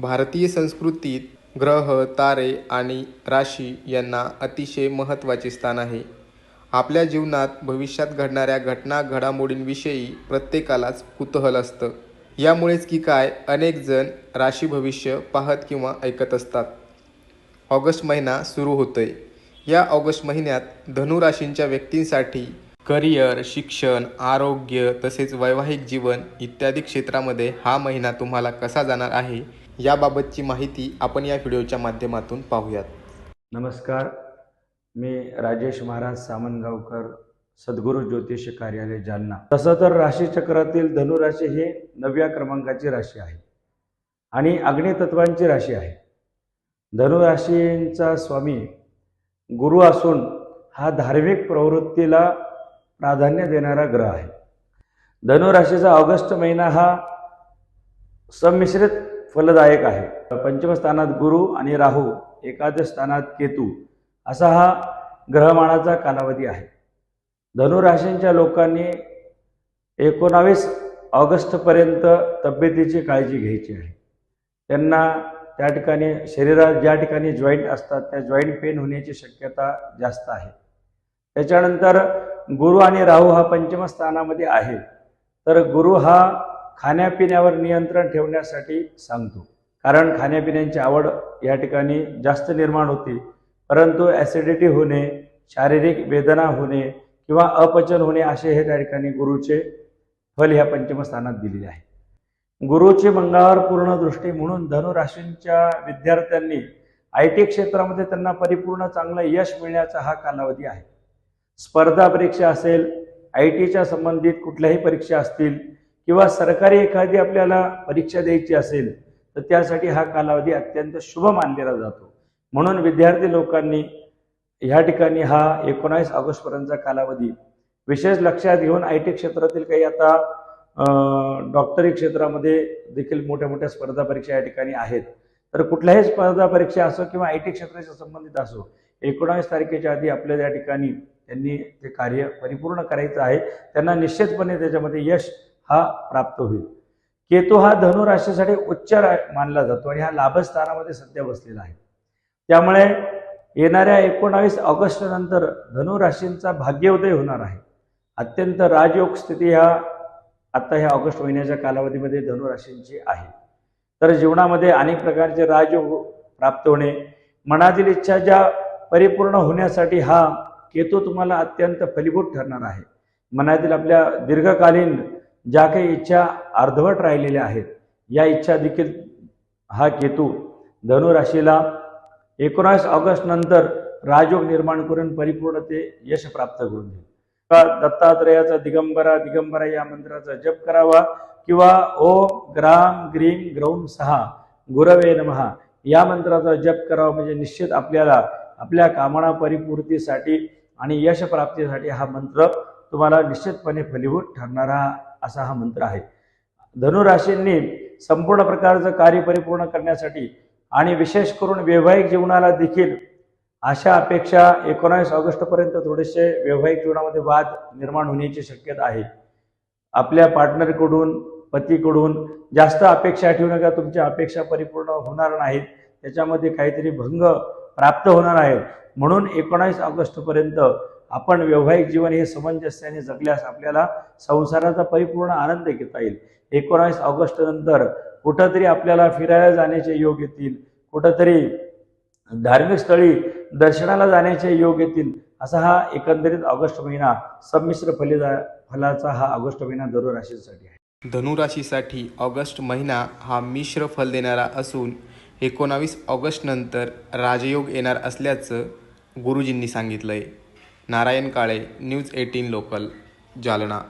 भारतीय संस्कृतीत ग्रह तारे आणि राशी यांना अतिशय महत्त्वाचे स्थान आहे. आपल्या जीवनात भविष्यात घडणाऱ्या घटना घडामोडींविषयी प्रत्येकालाच कुतूहल असतं. यामुळेच की काय अनेक जण राशी भविष्य पाहत किंवा ऐकत असतात. ऑगस्ट महिना सुरू होतोय. या ऑगस्ट महिन्यात धनुराशींच्या व्यक्तींसाठी करिअर शिक्षण आरोग्य तसेच वैवाहिक जीवन इत्यादी क्षेत्रामध्ये हा महिना तुम्हाला कसा जाणार आहे याबाबतची माहिती आपण या व्हिडिओच्या माध्यमातून पाहूयात. नमस्कार मी राजेश महाराज सामनगावकर सद्गुरू ज्योतिष कार्यालय जालना. तसं तर राशीचक्रातील धनुराशी ही नवव्या क्रमांकाची राशी आहे आणि अग्नितत्वांची राशी आहे. धनुराशींचा स्वामी गुरु असून हा धार्मिक प्रवृत्तीला प्राधान्य देणारा ग्रह आहे. धनुराशीचा ऑगस्ट महिना हा संमिश्रित फलदायक आहे. पंचम स्थानात गुरु आणि राहू एकादश स्थानात केतू असा हा ग्रहमानाचा कालावधी आहे. धनुराशींच्या लोकांनी एकोणावीस ऑगस्टपर्यंत तब्येतीची काळजी घ्यायची आहे. त्यांना त्या ठिकाणी शरीरात ज्या ठिकाणी जॉईंट असतात त्या जॉईंट पेन होण्याची शक्यता जास्त आहे. त्याच्यानंतर गुरु आणि राहू हा पंचम स्थानामध्ये आहे. तर गुरु हा खाण्यापिण्यावर नियंत्रण ठेवण्यासाठी सांगतो. कारण खाण्यापिण्याची आवड या ठिकाणी जास्त निर्माण होते. परंतु ॲसिडिटी होणे शारीरिक वेदना होणे किंवा अपचन होणे असे हे त्या ठिकाणी गुरुचे फल ह्या पंचमस्थानात दिलेले आहे. गुरुची मंगळावर पूर्ण दृष्टी म्हणून धनुराशींच्या विद्यार्थ्यांनी आय टी क्षेत्रामध्ये त्यांना परिपूर्ण चांगलं यश मिळण्याचा हा कालावधी आहे. स्पर्धा परीक्षा असेल आय टीच्या संबंधित कुठल्याही परीक्षा असतील किंवा सरकारी एखादी आपल्याला परीक्षा द्यायची असेल तर त्यासाठी हा कालावधी अत्यंत शुभ मानलेला जातो. म्हणून विद्यार्थी लोकांनी ह्या ठिकाणी हा एकोणावीस ऑगस्टपर्यंतचा कालावधी विशेष लक्षात घेऊन आय टी क्षेत्रातील काही आता डॉक्टरी क्षेत्रामध्ये देखील मोठ्या मोठ्या स्पर्धा परीक्षा या ठिकाणी आहेत. तर कुठल्याही स्पर्धा परीक्षा असो किंवा आय टी क्षेत्राशी संबंधित असो एकोणावीस तारखेच्या आधी आपल्या त्या ठिकाणी त्यांनी ते कार्य परिपूर्ण करायचं आहे. त्यांना निश्चितपणे त्याच्यामध्ये यश हा प्राप्त होईल. केतू हा धनु राशीसाठी उच्च मानला जातो आणि हा लाभस्थानामध्ये सध्या बसलेला आहे. त्यामुळे येणाऱ्या एकोणावीस ऑगस्ट नंतर धनुराशींचा भाग्योदय होणार आहे. अत्यंत राजयोग स्थिती ह्या आता ह्या ऑगस्ट महिन्याच्या कालावधीमध्ये धनुराशींची आहे. तर जीवनामध्ये अनेक प्रकारचे राजयोग प्राप्त होणे मनातील इच्छा ज्या परिपूर्ण होण्यासाठी हा केतू तुम्हाला अत्यंत फलीभूत ठरणार आहे. मनातील आपल्या दीर्घकालीन ज्या काही इच्छा अर्धवट राहिलेल्या आहेत या इच्छा देखील हा केतू धनुराशीला एकोणास ऑगस्ट नंतर राजयोग निर्माण करून परिपूर्ण ते यश प्राप्त करून देईल. दत्तात्रयाचा दिगंबरा दिगंबरा या मंत्राचा जप करावा किंवा ओम ग्राम ग्रीम ग्रौम सहा गुरवे नमहा या मंत्राचा जप करावा म्हणजे निश्चित आपल्याला आपल्या कामना परिपूर्तीसाठी आणि यश प्राप्तीसाठी हा मंत्र तुम्हाला निश्चितपणे फलीभूत ठरणारा असा हा मंत्र आहे. धनुराशींनी संपूर्ण प्रकारचं कार्य परिपूर्ण करण्यासाठी आणि विशेष करून वैवाहिक जीवनाला देखील अशा अपेक्षा एकोणावीस ऑगस्टपर्यंत थोडेसे वैवाहिक जीवनामध्ये वाद निर्माण होण्याची शक्यता आहे. आपल्या पार्टनरकडून पतीकडून जास्त अपेक्षा ठेवू नका तुमच्या अपेक्षा परिपूर्ण होणार नाहीत. त्याच्यामध्ये काहीतरी भंग प्राप्त होणार आहे. म्हणून एकोणावीस ऑगस्टपर्यंत आपण वैवाहिक जीवन हे समंजस्याने जगल्यास आपल्याला संसाराचा परिपूर्ण आनंद घेता येईल. एकोणावीस ऑगस्ट नंतर कुठंतरी आपल्याला फिरायला जाण्याचे योग येतील. कुठंतरी धार्मिक स्थळी दर्शनाला जाण्याचे योग येतील. असा हा एकंदरीत ऑगस्ट महिना संमिश्र फलिदा फलाचा हा ऑगस्ट महिना दररोज राशीसाठी आहे. धनुराशीसाठी ऑगस्ट महिना हा मिश्र फल देणारा असून एकोणावीस ऑगस्ट नंतर राजयोग येणार असल्याचं गुरुजींनी सांगितलं आहे Narayan Kale news eighteen local Jalna.